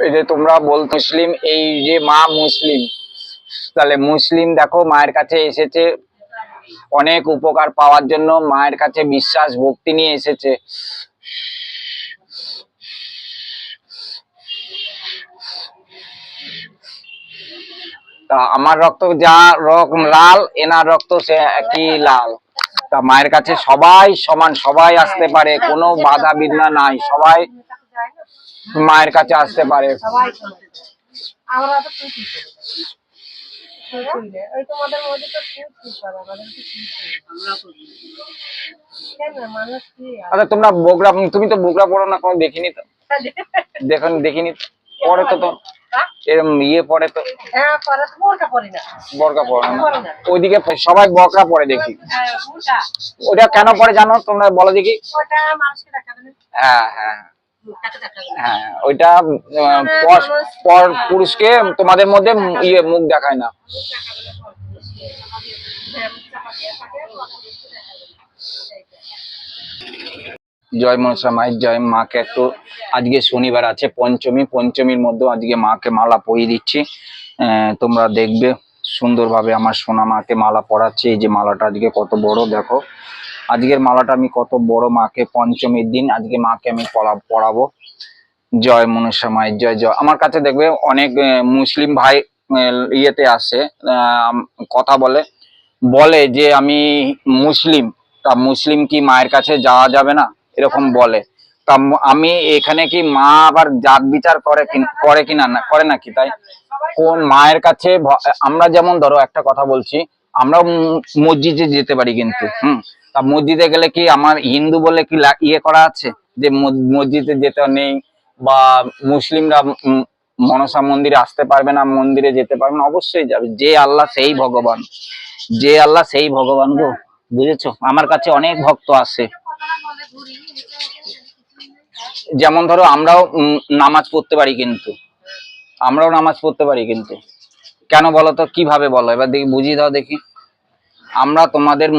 এই যে তোমরা বল মুসলিম, এই যে মা মুসলিম, তাহলে মুসলিম দেখো মায়ের কাছে এসেছে। অনেক উপকার পাওয়ার জন্য মায়ের কাছে বিশ্বাস, ভক্তি নিয়ে এসেছে। তা আমার রক্ত যা রকম লাল, এনার রক্ত সে একই লাল। তা মায়ের কাছে সবাই সমান, সবাই আসতে পারে, কোনো বাধা বিঘ্ন নাই, সবাই মায়ের কাছে আসতে পারে। কি আচ্ছা তোমরা বগরা তুমি তো বগরা পড়ো না কোনো দেখিনি তো? দেখুন দেখিনি পরে তো তো? এরকম ইয়ে পরে তো? হ্যাঁ বোরকা পরি না। ওইদিকে সবাই বকরা পরে দেখি। হ্যাঁ ওটা কেন পরে জানো? তোমরা বলো দেখি। হ্যাঁ হ্যাঁ। হ্যাঁ ওইটা পর- পর পুরুষকে তোমাদের মধ্যে ইয়ে মুখ দেখায় না। জয় মনসা মায়ের জয়, মাকে একটু আজকে শনিবার আছে, পঞ্চমী। পঞ্চমীর মধ্যে আজকে মাকে মালা পরিয়ে দিচ্ছি। তোমরা দেখবে সুন্দরভাবে আমার সোনা মাকে মালা পরাচ্ছে। এই যে মালাটা আজকে কত বড়, দেখো। আজকের মালাটা আমি কত বড় মাকে পঞ্চমীর দিন আজকে মাকে আমি পরা পরাবো জয় মনসা মায়ের জয় জয়। আমার কাছে দেখবে অনেক মুসলিম ভাই ইয়েতে আসে কথা বলে। বলে যে আমি মুসলিম, তা মুসলিম কি মায়ের কাছে যাওয়া যাবে না? এরকম বলে। তা আমি এখানে কি মা আবার জাত বিচার করে করে কিনা না, করে নাকি তাই? কোন মায়ের কাছে আমরা যেমন ধরো একটা কথা বলছি আমরা মসজিদে যেতে পারি কিন্তু, হুম। তা মসজিদে গেলে কি আমার হিন্দু বলে কি ইয়ে করা আছে? যে মসজিদে যেতে নেই বা মুসলিমরা মনসা মন্দিরে আসতে পারবে না, মন্দিরে যেতে পারবে না, অবশ্যই যাবে। যে আল্লাহ সেই ভগবান। যে আল্লাহ সেই ভগবান গো, বুঝেছ? আমার কাছে অনেক ভক্ত আসে যেমন ধরো আমরাও নামাজ পড়তে পারি কিন্তু। আমরাও নামাজ পড়তে পারি কিন্তু। কেন বলো তো? কীভাবে বলো? এবার দেখি, বুঝিয়ে দাও দেখি। আমরা তোমাদের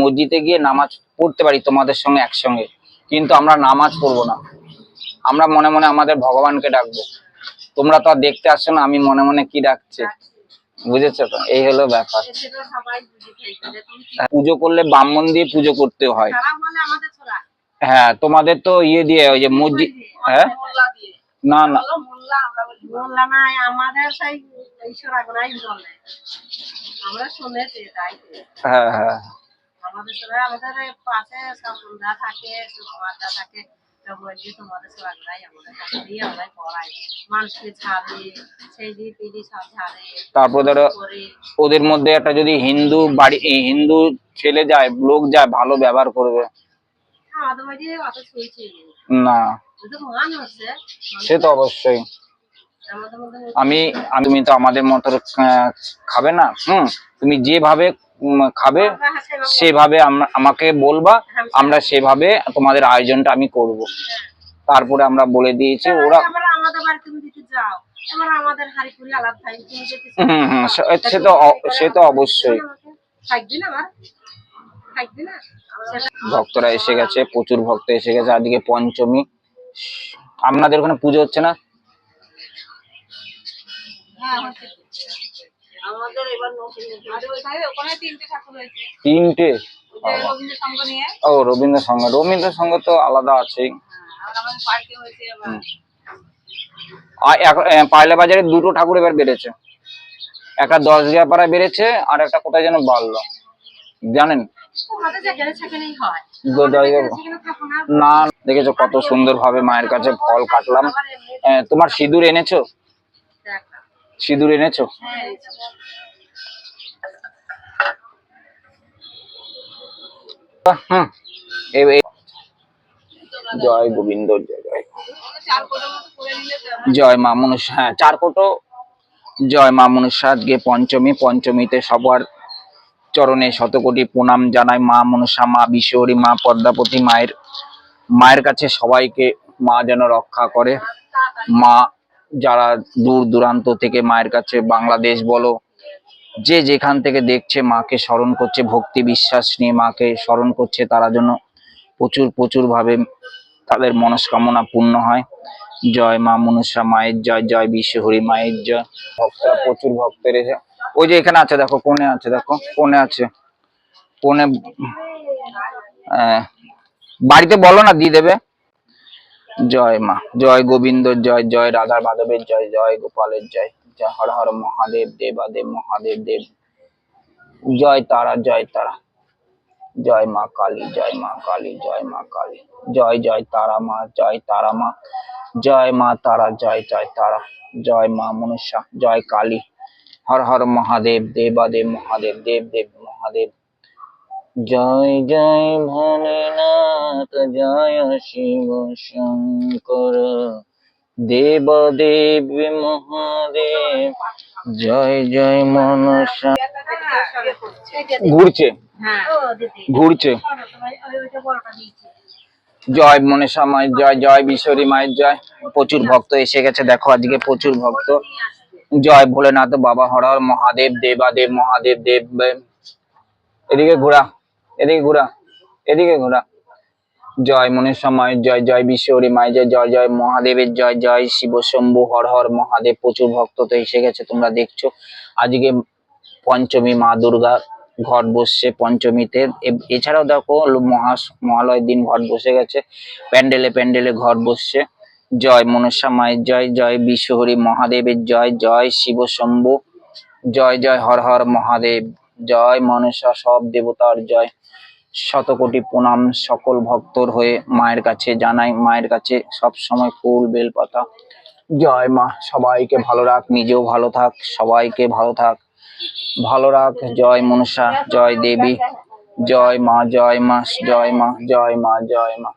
মসজিদে গিয়ে নামাজ পড়তে পারি তোমাদের সঙ্গে একসঙ্গে। কিন্তু আমরা নামাজ পড়ব না। আমরা মনে মনে আমাদের ভগবানকে ডাকবো। তোমরা তো আর দেখতে আসছো না, আমি মনে মনে কি ডাকছে? বুঝেছ তো? এই হলো ব্যাপার। পুজো করলে ব্রাহ্মণ দিয়ে পুজো করতে হয়। হ্যাঁ তোমাদের তো ইয়ে দিয়ে, ওই যে মসজিদ হ্যাঁ? না না। আমরা শুনেছি তাই হ্যাঁ হ্যাঁ। আমাদের সবাই আমাদের পাশে সন্ধ্যা থাকে সুকুমারদা থাকে তো তোমাদের সব আমাদের কাছে দিয়ে আমরাই পড়াই। মানুষকে ঝাড়ে সেই দিয়ে পিড়ি সব ঝাড়ে তারপর ধরো ওদের মধ্যে একটা যদি হিন্দু বাড়ি হিন্দু ছেলে যায় লোক যায় ভালো ব্যবহার করবে। আমাদের বাড়ি অত শুয়েছি না। সে তো অবশ্যই। আমি আমি তুমি তো আমাদের মতো খাবে না? হুম তুমি যেভাবে খাবে সেভাবে আমাকে বলবা আমরা সেভাবে তোমাদের আয়োজনটা আমি করব। তারপরে আমরা বলে দিয়েছি ওরা সে- তো সে তো অবশ্যই। ভক্তরা এসে গেছে প্রচুর ভক্ত এসে গেছে আজকে পঞ্চমী। আপনাদের ওখানে পুজো হচ্ছে না? তিনটে ঠাকুর হয়েছে। তিনটে? যে রবীন্দ্র সঙ্গ ও রবীন্দ্র সংঘ তো আলাদা আছেই। এ, পায়লা বাজারে দুটো ঠাকুর এবার বেড়েছে। একটা দশ দিয়া পাড়ায় বেড়েছে আর একটা কোথায় যেন বাড়লো। জানেন? হয়। না। না দেখেছ কত সুন্দর ভাবে মায়ের কাছে ফল কাটলাম। তোমার সিঁদুর এনেছো। সিঁদুর এনেছো? জয় গোবিন্দ, জয় মা মনুষ্য হ্যাঁ চার কোটো। জয় মা মনুষ্য আজকে পঞ্চমী। পঞ্চমীতে সবার চরণে শতকোটি প্রণাম জানাই মা মনুষা, মা বিশ্বরী মা পদ্মাপতি, মায়ের মায়ের কাছে সবাইকে মা যেন রক্ষা করে। মা যারা দূর দূরান্ত থেকে মায়ের কাছে বাংলাদেশ বলো যে যেখান থেকে দেখছে মাকে স্মরণ করছে ভক্তি বিশ্বাস নিয়ে মাকে স্মরণ করছে তারা যেন প্রচুর প্রচুর ভাবে তাদের মনস্কামনা পূর্ণ হয়। জয় মা মনুষা মায়ের জয় জয় বিশ্বহরি মায়ের জয়। ভক্তরা প্রচুর ভক্তের এসে ওই যে এখানে আছে দেখো কোণে আছে দেখো কোণে আছে। আহ, বাড়িতে বলো না দিয়ে দেবে। জয় মা, জয় গোবিন্দ, জয় জয় রাধা মাধবের জয় জয় গোপালের জয় জয় হর হর মহাদেব, দেবাদেব, মহাদেব, দেব। জয় তারা জয় তারা। জয় মা কালী, জয় মা কালী, জয় মা কালী। জয় জয় তারা মা, জয় তারা মা। জয় মা তারা, জয় জয় তারা। জয় মা মনুষ্যা, জয় কালী। হর হর মহাদেব, দেবাদেব, মহাদেব, দেব দেব, মহাদেব। জয় জয় ভোলেনাথ, জয় শিব শঙ্কর। দেব দেব, মহাদেব, জয় জয় মনসা ঘুরছে। ঘুরছে। জয় মনসা মায়ের জয় জয় বিশ্বরী মায়ের জয়। প্রচুর ভক্ত এসে গেছে। দেখো, আজকে প্রচুর ভক্ত। জয় ভোলেনাথ, বাবা হর মহাদেব, দেবাদেব, মহাদেব, দেব দেব। এদিকে ঘোরা। এদিকে ঘোরা এদিকে ঘোরা। জয় মনসা মায়ের জয় জয় বিশ্বরী মায়ের জয় জয় জয় মহাদেবের জয় জয় শিব শম্ভু, হর হর মহাদেব, প্রচুর ভক্ত তো এসে গেছে, তোমরা দেখছ। আজকে পঞ্চমী মা দুর্গা ঘট বসছে পঞ্চমীতে। এছাড়াও দেখো মহা, মহালয়ের দিন ঘট বসে গেছে, প্যান্ডেলে প্যান্ডেলে ঘট বসছে। জয় মনসা মায়ের জয় জয় বিশ্বহরি মহাদেবের জয় জয় শিব শম্ভু, জয় জয় হর হর মহাদেব, জয় মনসা সব দেবতার জয়। শতকোটি প্রণাম সকল ভক্তর হয়ে মায়ের কাছে জানাই। মায়ের কাছে সব সময় ফুল বেলপাতা জয় মা, সবাইকে ভালো রাখ, নিজেও ভালো থাক, সবাইকে ভালো থাক। ভালো রাখ, জয় মনসা, জয় দেবী। জয় মা জয় মা জয় মা জয় মা জয় মা।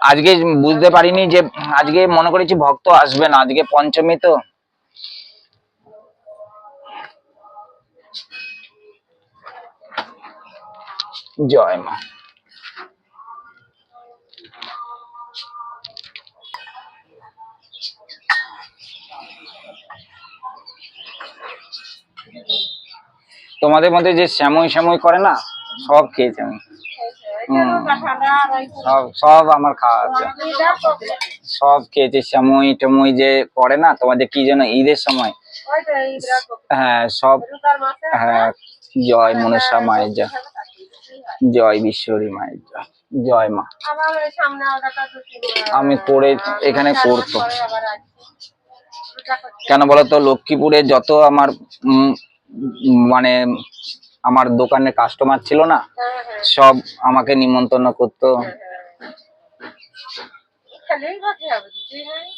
আজকে বুঝতে পারিনি যে, আজকে মনে করেছি ভক্ত আসবে না, আজকে পঞ্চমী তো। জয় মা। তোমাদের মধ্যে যে শ্যামই শ্যামই করে না, সব খেয়েছি আমি। সব সব আমার খাওয়া আছে। সব খেয়েছি, শ্যামই টমই যে করে না, তোমাদের কি যেন ঈদের সময়। হ্যাঁ সব হ্যাঁ জয় মনসা মায়ের জয়। জয় বিশ্বরী মায়ের জয়। জয় মা। আমি করে এখানে করতো কেন বলতো লক্ষ্মীপুরে যত আমার মানে আমার দোকানে কাস্টমার ছিল না, সব আমাকে নিমন্ত্রণ করতো।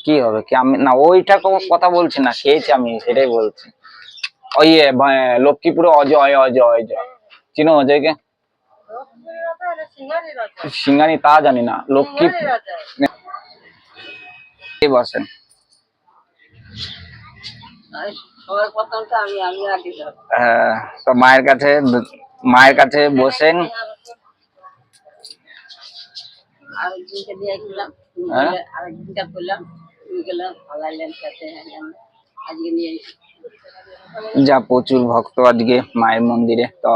কি হবে? কি আমি না, ওইটা কথা বলছি না, খেয়েছি আমি, সেটাই বলছি। ওই লক্ষ্মীপুরে অজয় অজয় অজয়। চিনো অজয়কে? সিঙ্গানি তা জানি না লক্ষ্মী বসেন? আর সবার প্রথমটা আমি আমি আগে যাব। হ্যাঁ, তো মায়ের কাছে মায়ের কাছে বসেন। হ্যাঁ? যা প্রচুর ভক্ত আজকে মায়ের মন্দিরে তো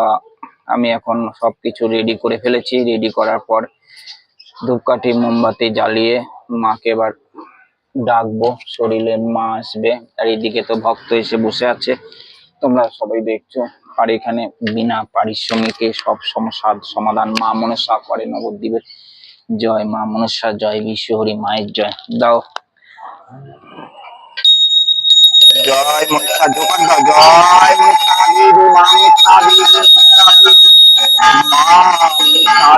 আমি এখন সবকিছু রেডি করে ফেলেছি। রেডি করার পর ধূপকাঠি, মোমবাতি জ্বালিয়ে মাকে এবার ডাকবো। শরীরে মা আসবে। আর এদিকে তো ভক্ত এসে বসে আছে। তোমরা সবাই দেখছ। আর এখানে বিনা পারিশ্রমিকে সব সমস্যার সমাধান। মা মনসা করে নবদ্বীপের। জয় মা মনসা, জয় বিশ্বহরি মায়ের জয়। দাও। জয় মনসা দাও জয় মনসা মা মনসা।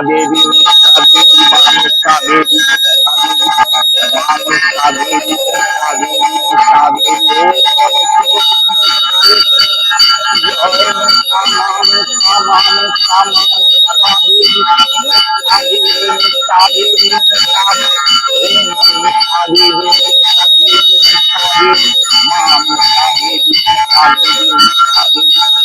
দেবী মনসা দেবী মা মনসা দেবী মনসা দেবী মা মনসা দেবী মা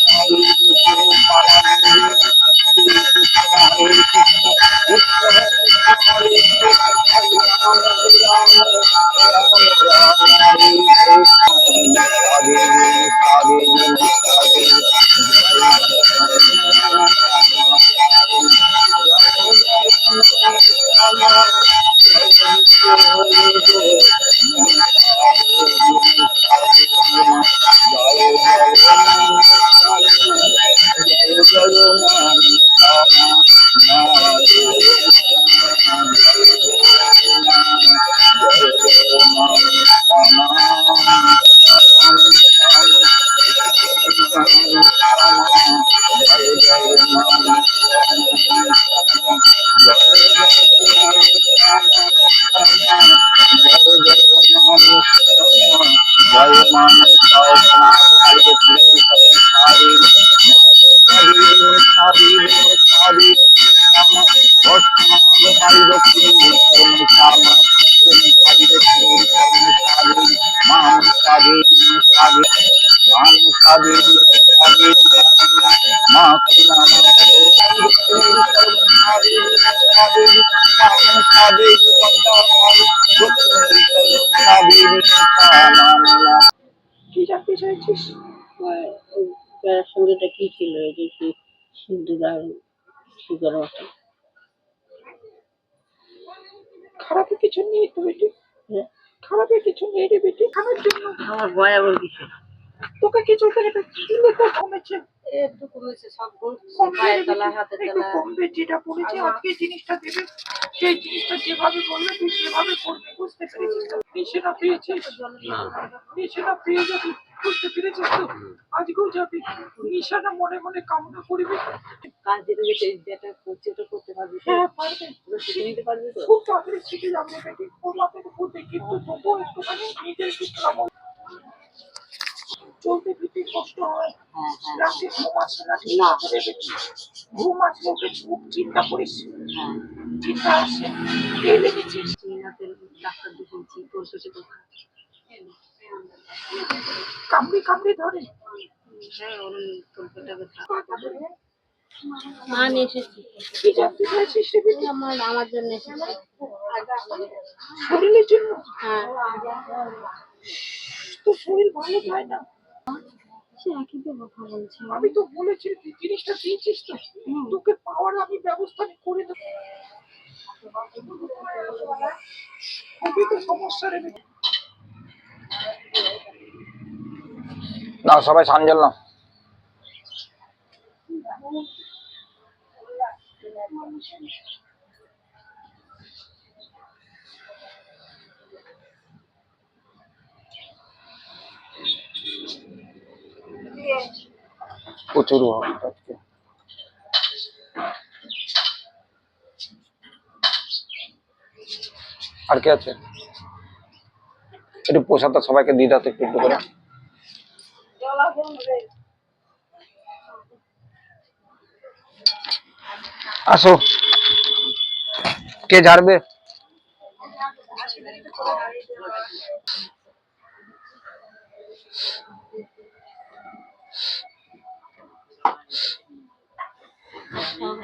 কি জানতে চাইছিস? প্যারার সঙ্গে কি ছিল? এই যে কি আর খারাপের কিছু নেই তো বেটি। খারাপের কিছু নেই রে বেটি। খারাপ জন্য আমার ভয় আবার কিছু তোকে কিছু তো কমেছে একটু কমেছে সব পায়ের তলা হাতের তলা কমবে যেটা আমার- আজকে জিনিসটা দেবে সেই জিনিসটা যেভাবে বললে তুই সেভাবে করবি বুঝতে পেরেছিস তো? পেয়েছিস? নিশে না পেয়ে যাবি বুঝতে পেরেছিস তো? আজকেও যাবি নিশানা মনে মনে কামনা করবি। কাজ যেটা করছে ওটা করতে পারবি হ্যাঁ পারবে। শিখে নিতে পারবি খুব তাড়াতাড়ি শিখে যাবে বেটি ওর মাথায় কিন্তু তবুও একটুখানি নিজের একটু চলতে কষ্ট হয় রাতে ঘুম আসে না ঘুম আসলে ওকে খুব চিন্তা করিস চিন্তা লেগেছিস ডাক্তার কামড়ে কামড়ে ধরে আমার আমার শরীরের জন্য হ্যাঁ তো শরীর ভালো হয় না সে একই তো কথা বলছে। আমি তো বলেছি তুই জিনিসটা দিয়েছিস তো। তোকে পাওয়ার আমি ব্যবস্থা করে দেবো। খুবই তো সমস্যা রে না সবাই সাঞ্জল না। প্রচুর ভালো আজকে আর কি আছে একটু প্রসাদটা সবাইকে দিয়ে দাও একটু একটু করে আসো কে ঝাড়বে 嗯。